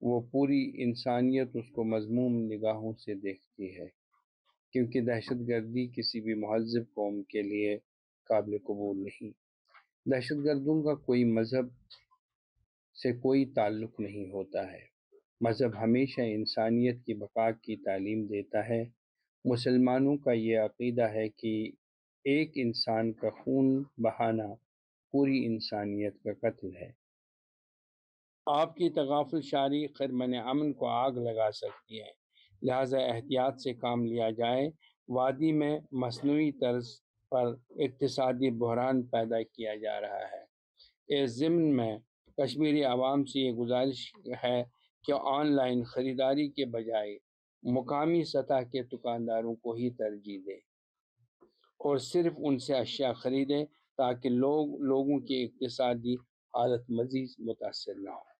وہ پوری انسانیت اس کو مضموم نگاہوں سے دیکھتی ہے، کیونکہ دہشت گردی کسی بھی مہذب قوم کے لیے قابل قبول نہیں۔ دہشت گردوں کا کوئی مذہب سے کوئی تعلق نہیں ہوتا ہے۔ مذہب ہمیشہ انسانیت کی بقا کی تعلیم دیتا ہے۔ مسلمانوں کا یہ عقیدہ ہے کہ ایک انسان کا خون بہانا پوری انسانیت کا قتل ہے۔ آپ کی تغافل شاری خرمن امن کو آگ لگا سکتی ہے۔ لہذا احتیاط سے کام لیا جائے۔ وادی میں مصنوعی طرز پر اقتصادی بحران پیدا کیا جا رہا ہے۔ اس ضمن میں کشمیری عوام سے یہ گزارش ہے کہ آن لائن خریداری کے بجائے مقامی سطح کے دکانداروں کو ہی ترجیح دے۔ اور صرف ان سے اشیاء خریدیں تاکہ لوگ، لوگوں کی اقتصادی حالت مزید متاثر نہ ہو۔